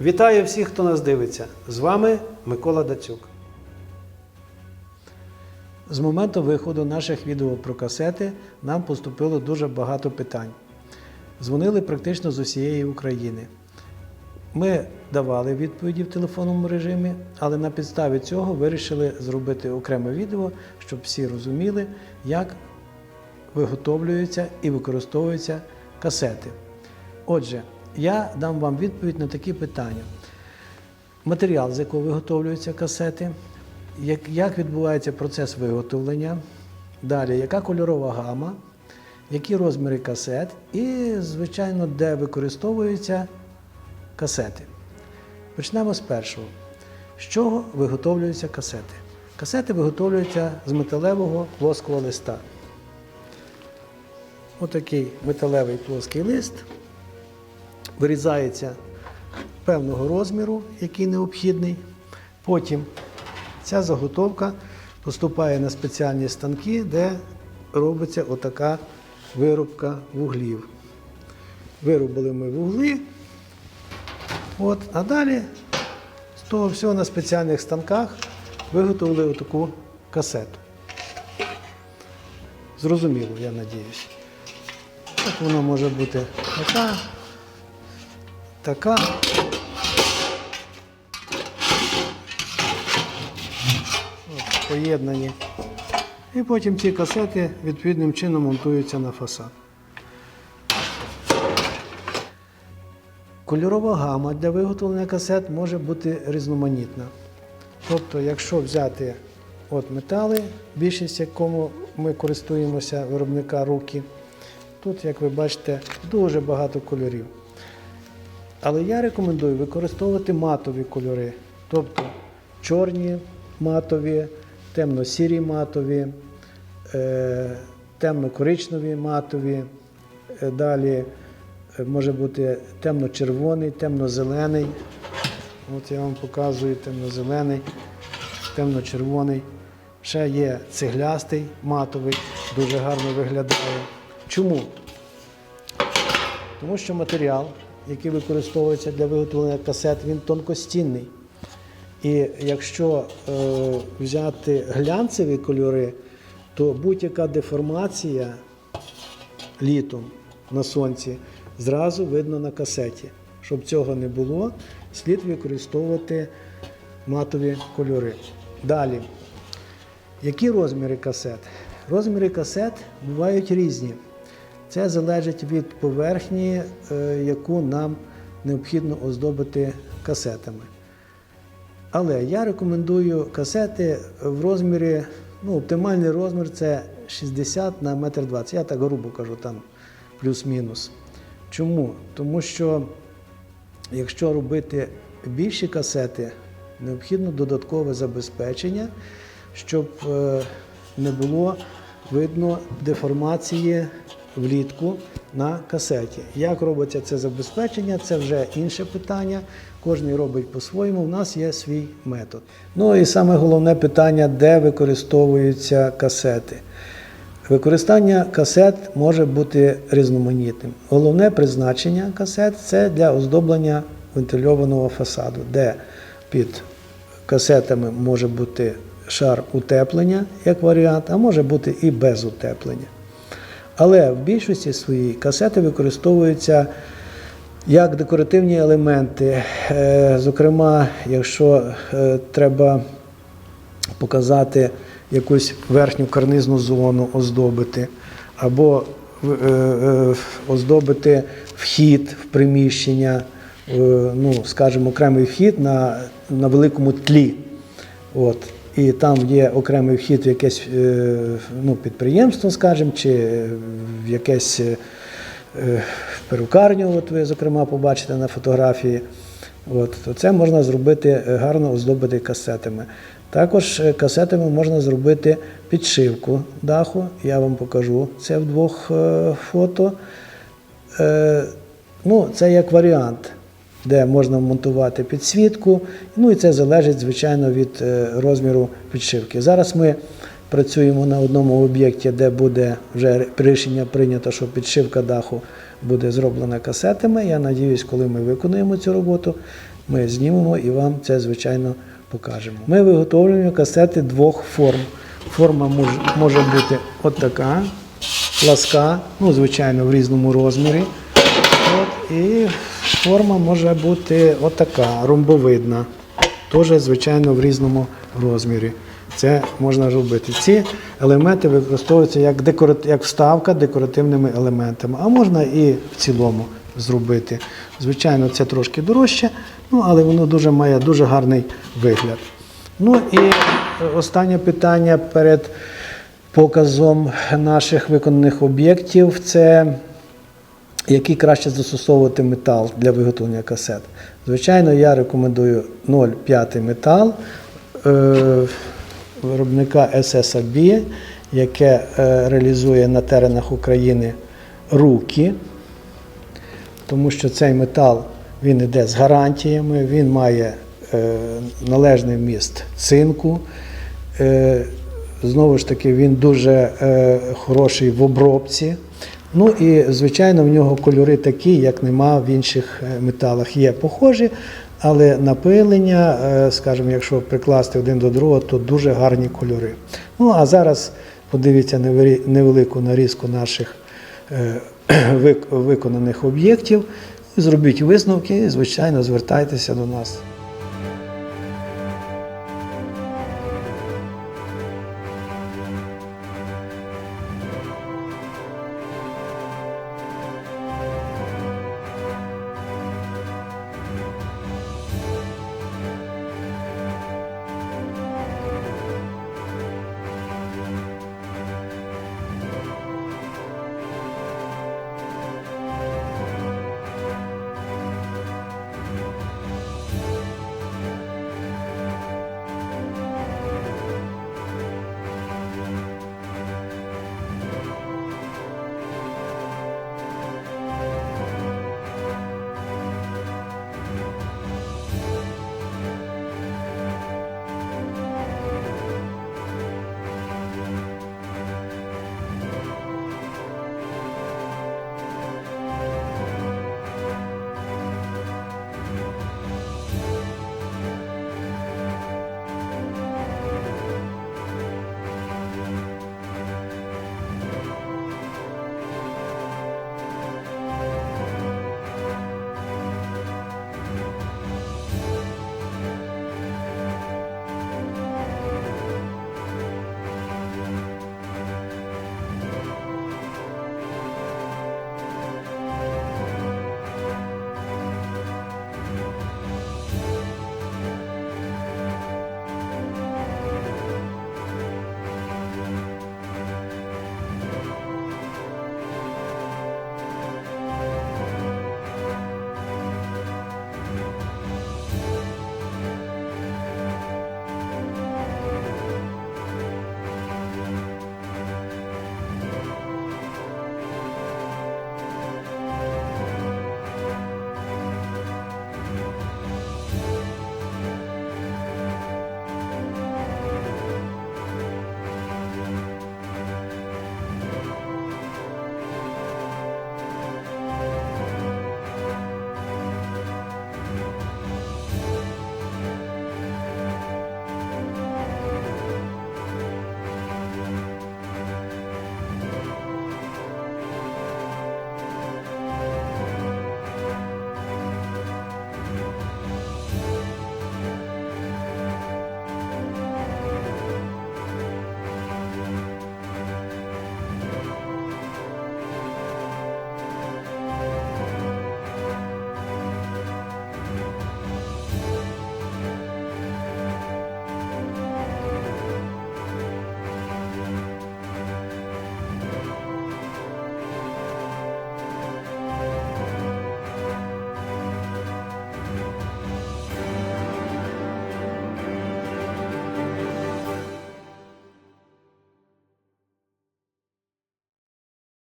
Вітаю всіх, хто нас дивиться. З вами Микола Дацюк. З моменту виходу наших відео про касети нам поступило дуже багато питань. Дзвонили практично з усієї України. Ми давали відповіді в телефонному режимі, але на підставі цього вирішили зробити окреме відео, щоб всі розуміли, як виготовлюються і використовуються касети. Отже, я дам вам відповідь на такі питання. Матеріал, з якого виготовлюються касети, як, як відбувається процес виготовлення, далі, яка кольорова гама, які розміри касет і, звичайно, де використовуються касети. Почнемо з першого. З чого виготовлюються касети? Касети виготовлюються з металевого плоского листа. Отакий металевий плоский лист вирізається певного розміру, який необхідний. Потім ця заготовка поступає на спеціальні станки, де робиться отака виробка вуглів. Виробили ми вугли. От, а далі з того всього на спеціальних станках виготовили отаку касету. Зрозуміло, я надіюсь. Так вона може бути така, така. Поєднані. І потім ці касети відповідним чином монтуються на фасад. Кольорова гама для виготовлення касет може бути різноманітна. Тобто, якщо взяти от метали, більшість якому ми користуємося виробника руки, тут, як ви бачите, дуже багато кольорів. Але я рекомендую використовувати матові кольори, тобто чорні матові, темно-сірі матові, е, темно-коричневі матові, е, далі е, може бути темно-червоний, темно-зелений. От я вам показую темно-зелений, темно-червоний. Ще є цеглястий матовий, дуже гарно виглядає. Чому? Тому що матеріал, який використовується для виготовлення касет, він тонкостінний. І якщо е, взяти глянцеві кольори, то будь-яка деформація літом на сонці зразу видно на касеті. Щоб цього не було, слід використовувати матові кольори. Далі. Які розміри касет? Розміри касет бувають різні. Це залежить від поверхні, е, яку нам необхідно оздобити касетами. Але я рекомендую касети в розмірі, ну, оптимальний розмір це 60 на 1,20 м. Я так грубо кажу, там плюс-мінус. Чому? Тому що якщо робити більші касети, необхідно додаткове забезпечення, щоб е, не було видно деформації влітку на касеті. Як робиться це забезпечення, це вже інше питання. Кожен робить по-своєму. У нас є свій метод. Ну і саме головне питання, де використовуються касети. Використання касет може бути різноманітним. Головне призначення касет це для оздоблення вентильованого фасаду, де під касетами може бути шар утеплення як варіант, а може бути і без утеплення. Але в більшості своїй касети використовуються як декоративні елементи. Е, Зокрема, якщо е, треба показати якусь верхню карнизну зону, оздобити, або е, оздобити вхід в приміщення, ну, скажімо, окремий вхід на, на великому тлі. От. І там є окремий вхід в якесь е, ну, підприємство, скажімо, чи в якесь е, перукарню, от ви, зокрема, побачите на фотографії. От, то це можна зробити е, гарно оздобити касетами. Також касетами можна зробити підшивку даху. Я вам покажу це в двох фото. Ну, це як варіант, де можна монтувати підсвітку. Ну і це залежить, звичайно, від е, розміру підшивки. Зараз ми працюємо на одному об'єкті, де буде вже рішення прийнято, що підшивка даху буде зроблена касетами. Я надіюсь, коли ми виконуємо цю роботу, ми знімемо і вам це, звичайно, покажемо. Ми виготовлюємо касети двох форм. Форма може, бути от така, пласка, ну, звичайно, в різному розмірі. От, і форма може бути отака, ромбовидна. Теж, звичайно, в різному розмірі. Це можна робити. Ці елементи використовуються як, декора... як вставка декоративними елементами, а можна і в цілому зробити. Звичайно, це трошки дорожче, ну, але воно дуже має дуже гарний вигляд. Ну і е, останнє питання перед показом наших виконаних об'єктів це який краще застосовувати метал для виготовлення касет. Звичайно, я рекомендую 0,5 метал е, виробника SSAB, яке е, реалізує на теренах України руки, тому що цей метал він йде з гарантіями, він має е, належний вміст цинку. Е, Знову ж таки, він дуже е, хороший в обробці. Ну і, звичайно, в нього кольори такі, як нема в інших е, металах. Є похожі, але напилення, е, скажімо, якщо прикласти один до другого, то дуже гарні кольори. Ну а зараз подивіться невелику нарізку наших е, виконаних об'єктів. Зробіть висновки і, звичайно, звертайтеся до нас.